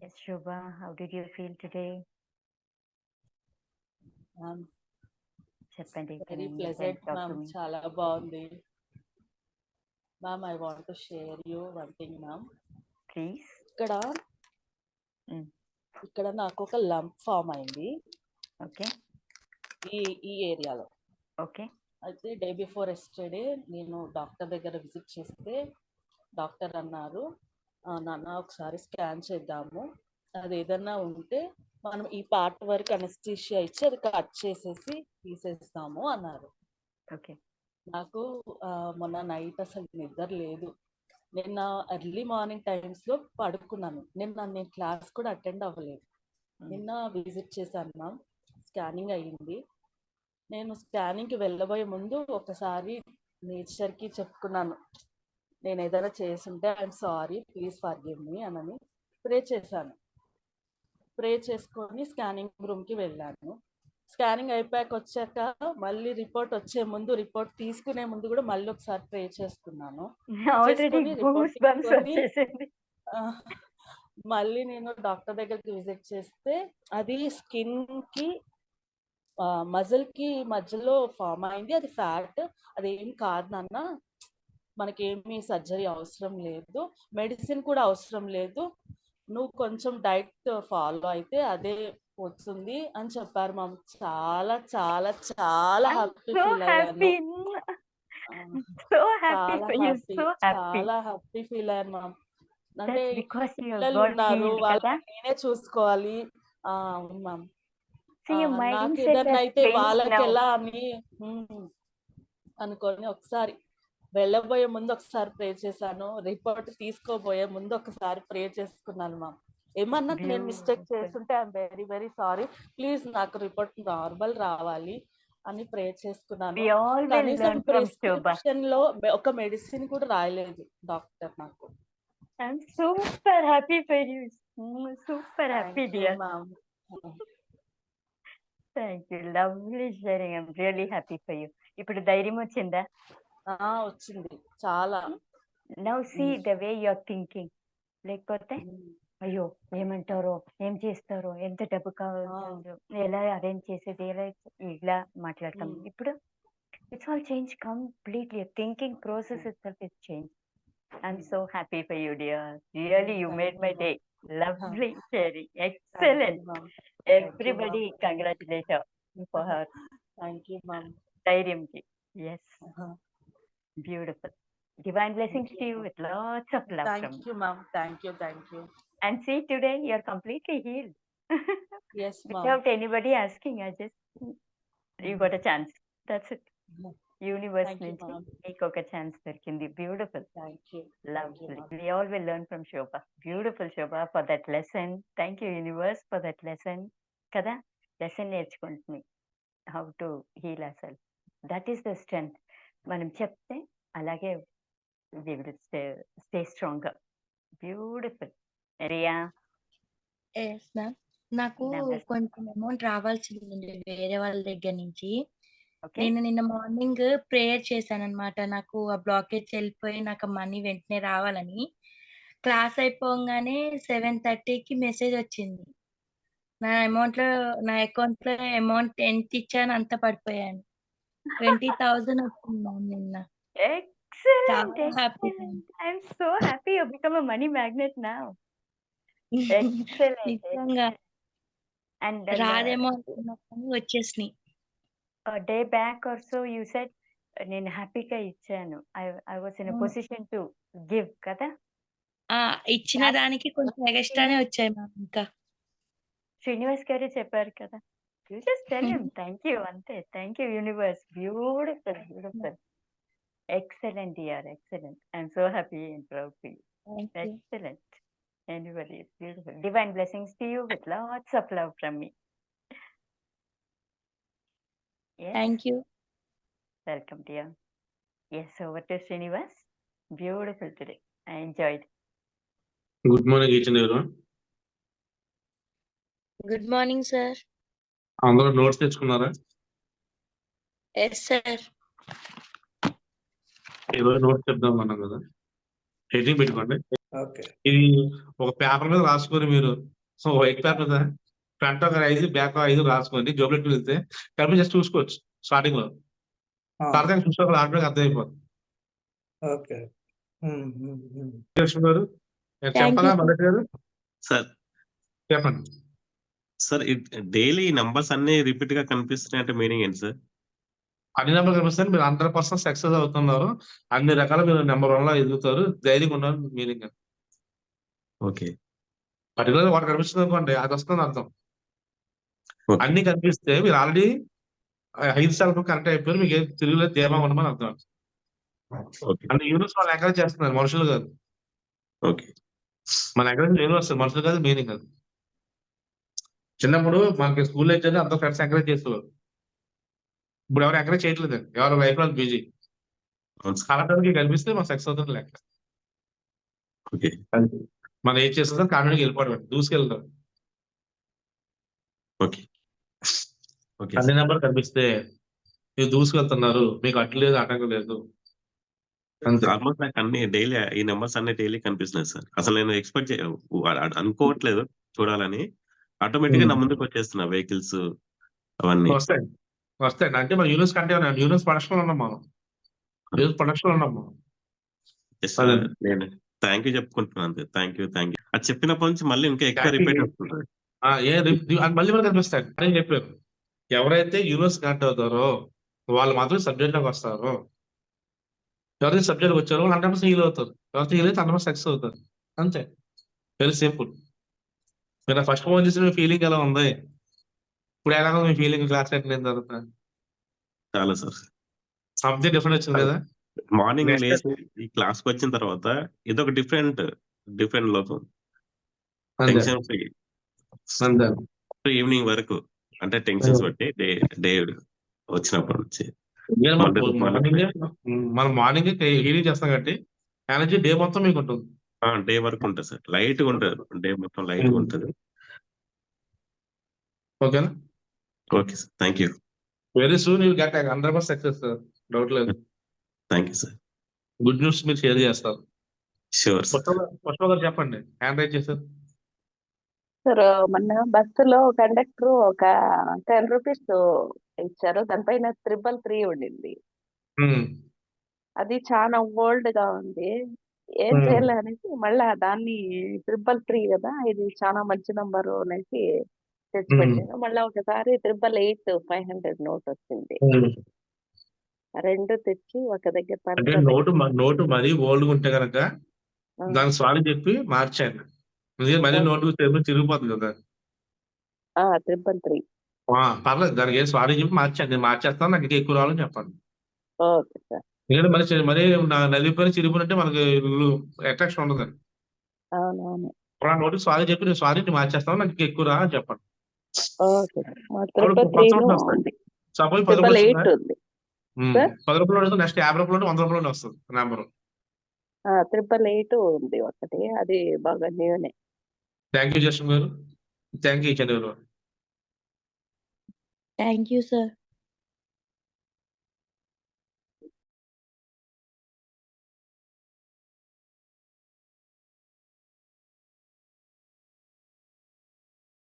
Yes, Shobha, how did you feel today? Ma'am చెప్పండి very pleasant ma'am? చాలా బాగుంది ma'am I want to share you one thing ma'am Please. ఇక్కడ Mm. ఇక్కడ నాకు ఒక lump form అయింది Okay. ఈ ఈ ఏరియాలో Okay. అయితే డే బిఫోర్ ఎస్టర్డే నేను డాక్టర్ దగ్గర విజిట్ చేస్తే డాక్టర్ అన్నారు "ఆ, నాన్న ఒకసారి స్కాన్ చేద్దాము. అది ఏదన్నా ఉంటే మనం ఈ పార్ట్ వరకు అనస్థీషియా ఇచ్చి అది కట్ చేసేసి తీసేస్తాము అన్నారు. Okay. నాకు మొన్న నైట్ అసలు నిద్ర లేదు. నిన్న ఎర్లీ మార్నింగ్ టైమ్స్లో పడుకున్నాను. నిన్న నేను క్లాస్ కూడా అటెండ్ అవ్వలేదు. నిన్న విజిట్ చేశాను మ్యామ్. స్కానింగ్ అయ్యింది నేను స్కానింగ్కి వెళ్ళబోయే ముందు ఒకసారి నేచర్కి చెప్పుకున్నాను. నేను ఏదైనా చేసుంటే I'm sorry please forgive me అనని ప్రే చేశాను. ప్రే చేసుకొని స్కానింగ్ రూమ్కి వెళ్ళాను. స్కానింగ్ అయిపోయాక వచ్చాక మళ్ళీ రిపోర్ట్ వచ్చే ముందు రిపోర్ట్ తీసుకునే ముందు కూడా మళ్ళీ ఒకసారి ప్రే చేసుకున్నాను మళ్ళీ నేను డాక్టర్ దగ్గరికి విజిట్ చేస్తే అది స్కిన్కి మజిల్కి మధ్యలో ఫామ్ అయింది. అది ఫ్యాట్ అది ఏం కాదు నాన్న. మనకేమి సర్జరీ అవసరం లేదు మెడిసిన్ కూడా అవసరం లేదు నువ్వు కొంచెం డైట్ ఫాలో అయితే అదే వస్తుంది అని చెప్పారు మామ్ చాలా చాలా చాలా హ్యాపీ ఫీల్. అయ్యాను చాలా. హ్యాపీ ఫీల్ అయ్యాను మ్యామ్ అంటే పిల్లలు ఉన్నారు వాళ్ళని. నేనే చూసుకోవాలి ఆ, అవును మ్యామ్ నాకు ఏదన్నా అయితే వాళ్ళకి. ఎలా అని అనుకొని ఒకసారి వెళ్ళబోయే ముందు ఒకసారి ప్రే చేశాను రిపోర్ట్ తీసుకోబోయే ముందు ఒకసారి ప్రే చేసుకున్నాను మ్యామ్ ఏమన్నా నేను మిస్టేక్. చేస్తుంటే I'm very very sorry please నాకు రిపోర్ట్ నార్మల్ రావాలి అని ప్రే చేసుకున్నాను కనీసం. ప్రిస్క్రిప్షన్లో ఒక మెడిసిన్ కూడా రాయలేదు డాక్టర్ నాకు I'm super happy for you. Mm, Super happy, thank you dear. Ma'am Thank you. Lovely sharing. I'm really happy for you. ఇప్పుడు ధైర్యం వచ్చిందా వచ్చింది. చాలా. Now see. The way you're thinking లేకపోతే అయ్యో ఏమంటారో ఏం చేస్తారో ఎంత డబ్బు కావాలో ఎలా అరేంజ్ చేసేది ఎలా ఇలా మాట్లాడతాం. ఇప్పుడు it's all change completely thinking process itself is change I'm so happy for you dear really you made my day lovely sharing excellent everybody congratulation for her thank you ma'am ధైర్యంకి yes Beautiful divine blessings you, to you ma'am. With lots of love from thank you ma'am thank you thank you And see, today you're completely healed. Yes ma'am Without anybody asking, I just, you got a chance. That's it. Universe Thank you, నుంచి ma'am. నీకు ఒక chance దొరికింది beautiful thank you lovely we all will learn from Shobha beautiful Shobha for that lesson thank you universe for that lesson కదా lesson నేర్చుకుంటుంది how to heal అసలు that is the strength మనం చెప్తే అలాగే we will stay stay strong beautiful. Riya? Yes ma'am నాకు. కొంచెం amount రావాల్సింది ఉంది వేరే వాళ్ళ దగ్గర నుంచి. నేను నిన్న మార్నింగ్ ప్రేయర్ చేశాను అనమాట నాకు ఆ బ్లాకేజ్ వెళ్ళిపోయి నాకు మనీ వెంటనే రావాలని. క్లాస్ అయిపోగానే సెవెన్ థర్టీకి మెసేజ్ వచ్చింది. నా అమౌంట్లో నా అకౌంట్లో అమౌంట్ ఎంత ఇచ్చాను అంత పడిపోయాను. ట్వంటీ థౌజండ్ వచ్చింది మ్యామ్ నిన్న Excellent, చాలా happy. excellent. I'm so happy you become a money magnet now. Excellent. నిజంగా. And then, రాదేమో అనుకున్నా కానీ వచ్చేసినాయి uh, a day back or so you said నేను హ్యాపీగా ఇచ్చాను I I was in. Position to give కదా ఆ ఇచ్చిన దానికి కొంచెం ఎక్స్ట్రానే వచ్చాయి మ్యామ్ ఇంకా శ్రీనివాస్ గారు చెప్పారు కదా You just tell him thank you, Ante. Thank you, universe. Beautiful, beautiful. Excellent, dear. Excellent. I'm so happy and proud for you. Thank Excellent. You. Anybody beautiful. Divine blessings to you with lots of love from me. Yes. Thank you. Welcome, dear. Yes, over to Srinivas. Beautiful today. I enjoyed. Good morning, each and everyone. Good morning, sir. అందరూ notes తెచ్చుకున్నారా? ఈరోజు notes చెప్దాం అన్నాం కదా. Heading పెట్టుకోండి. Okay. ఇది ఒక paper మీద రాసుకొని మీరు సో వైట్ పేపర్ మీద ఫ్రంట్ ఒక ఐదు బ్యాక్ ఒక ఐదు రాసుకోండి. జోబులెట్ వెళ్తే కలిపి జస్ట్ చూసుకోవచ్చు స్టార్టింగ్లో ఆ, తర్వాత చూసుకోవాలి ఆటోమేటిక్ అర్థమైపోతుంది గారు చెప్పాలా గారు? సార్. చెప్పండి. సార్ డైలీ నంబర్స్ అన్ని రిపీట్గా కనిపిస్తున్నాయి అంటే మీనింగ్ ఏంటి సార్? అన్ని నెంబర్ కనిపిస్తే మీరు హండ్రెడ్ పర్సెంట్ సక్సెస్ అవుతున్నారు. అన్ని రకాల మీరు నెంబర్ వన్లో ఎదుగుతారు. ధైర్యంగా ఉన్నారు మీనింగ్. ఓకే. పర్టికులర్ వాటి కనిపిస్తుంది అనుకోండి అది వస్తుంది అర్థం. అన్ని కనిపిస్తే మీరు ఆల్రెడీ ఐదు సార్లు కరెక్ట్ అయిపోయారు. మీకు ఏం తిరుగులేదు ధీమా ఉండమని అర్థం ఓకే. అంటే యూనివర్స్ వాళ్ళు ఎంకరేజ్ చేస్తున్నారు మనుషులు కాదు. ఓకే. మన ఎంకరేజ్ యూనివర్స్ మనుషులు కాదు మీనింగ్ కాదు చిన్నప్పుడు మనకి స్కూల్లో అయితే అంత ఫ్రెండ్స్ ఎంకరేజ్ చేసేవారు. ఇప్పుడు ఎవరు ఎంకరేజ్ చేయట్లేదు ఎవరు లైఫ్లో బిజీ. అలాంటి కనిపిస్తే మనం సక్సెస్ అవుతుంది లెక్క. మనం ఏం చేస్తుందో కామెడీకి వెళ్ళిపోవడం దూసుకెళ్తాం ఓకే. ఓకే. అన్ని నెంబర్ కనిపిస్తే మీరు దూసుకెళ్తున్నారు మీకు అడ్డు లేదు ఆటంకం లేదు. ఆల్మోస్ట్ నాకు అన్ని డైలీ ఈ నెంబర్స్ అన్ని డైలీ కనిపిస్తున్నాయి సార్. అసలు నేను ఎక్స్పెక్ట్ అనుకోవట్లేదు చూడాలని. ఆటోమేటిక్గా నా. ముందుకు వచ్చేస్తున్నా వెహికల్స్ అవన్నీ. వస్తాయి. వస్తాయి. అంటే మన యూనివర్స్ కంటే యూనివర్స్ ప్రొడక్షన్లో ఉన్నాం మనం. యూనివర్స్ ప్రొడక్షన్లో ఉన్నాం మనం. నేను థ్యాంక్ యూ చెప్పుకుంటున్నాను అంతే. థ్యాంక్ యూ థ్యాంక్ యూ అది చెప్పినప్పటి నుంచి మళ్ళీ ఇంకా ఎక్కువ. రిపీట్ అవుతుంది. మళ్ళీ మనకు కనిపిస్తాయి నేను చెప్పాను ఎవరైతే యూనివర్స్ కనెక్ట్ అవుతారో వాళ్ళు మాత్రం సబ్జెక్ట్లోకి వస్తారు ఎవరైతే సబ్జెక్ట్ వచ్చారో వాళ్ళు హండ్రెడ్ పర్సెంట్ హీల్ అవుతారు. ఎవరైతే హీల్ అయితే హండ్రెడ్ సక్సెస్ అవుతారు. అంతే. వెరీ సింపుల్ మీరు ఫస్ట్ ఫోన్ చేసిన మీ ఫీలింగ్ ఎలా ఉంది? ఇప్పుడు ఎలా ఉంది మీ ఫీలింగ్ క్లాస్ అటెండ్ తర్వాత. చాలా సార్. సంథింగ్ డిఫరెంట్ వచ్చింది కదా. మార్నింగ్ లేచి ఈ క్లాస్కి వచ్చిన తర్వాత ఇదొక డిఫరెంట్ డిఫరెంట్ లోకం టెన్షన్ ఫ్రీ ఈవినింగ్ వరకు అంటే టెన్షన్స్ బట్టి డే డే వచ్చినప్పటి నుంచి. మనం మార్నింగ్ హీలింగ్ చేస్తాం కాబట్టి ఎనర్జీ డే మొత్తం మీకు ఉంటుంది. డే వరకు ఉంటుంది సార్. లైట్గా ఉంటుంది. డే మొత్తం లైట్గా. ఉంటుంది. ఓకేనా? Okay sir. Thank you. Very soon you get hundred percent success doubt లేదు. Thank you sir. Good news మీరు షేర్ చేస్తారు. Sure sir. పుష్ప పుష్ప గారు చెప్పండి. హ్యాండ్ రైజ్ చేశారు. సార్ మొన్న బస్సులో కండక్టర్ ఒక టెన్ రూపీస్ ఇచ్చారు. దానిపైన త్రిబల్ త్రీ ఉండింది. అది చాలా ఓల్డ్గా ఉంది. ఏం. చేయాలి అనేసి మళ్ళా దాన్ని త్రిబల్ త్రీ కదా ఇది చాలా మంచి నంబర్ అనేసి తెచ్చి. పెట్టాను మళ్ళా ఒకసారి triple eight five hundred note వచ్చింది. రెండు తెచ్చి ఒక దగ్గర అంటే నోటు మ- నోటు మరీ ఓల్డ్ ఉంటే కనుక దానికి సారీ చెప్పి మార్చాను ఎందుకంటే మరీ నోటు తిరిగి తిరిగిపోతుంది కదా. ఆ త్రిబల్ త్రీ. ఆ, పర్లేదు. దానికి ఏం సారీ చెప్పి మార్చాను. నేను మార్చేస్తాను. నాకు ఇంకా ఎక్కువ రావాలని చెప్పండి ఓకే సార్. ఎందుకంటే మరి మరీ నలిగిపోయిన చిరిగిపోయినట్టే మనకి అట్రాక్షన్ ఉండదు. అవునవును. ఇప్పుడు ఆ నోటు సారీ చెప్పి నేను నేను మార్చేస్తాను నాకు ఎక్కువ రా అని చెప్పండి పది సపోజ్ పది రూపాయలు వస్తుందా? పది రూపాయలు నెక్స్ట్ యాభై రూపాయలు వంద రూపాయలు వస్తుంది నెంబర్. త్రిబల్ ఎయిట్ ఉంది ఒకటి. అది బాగా న్యూనే. Thank you Justin garu. Thank you Chandra garu. Thank you sir.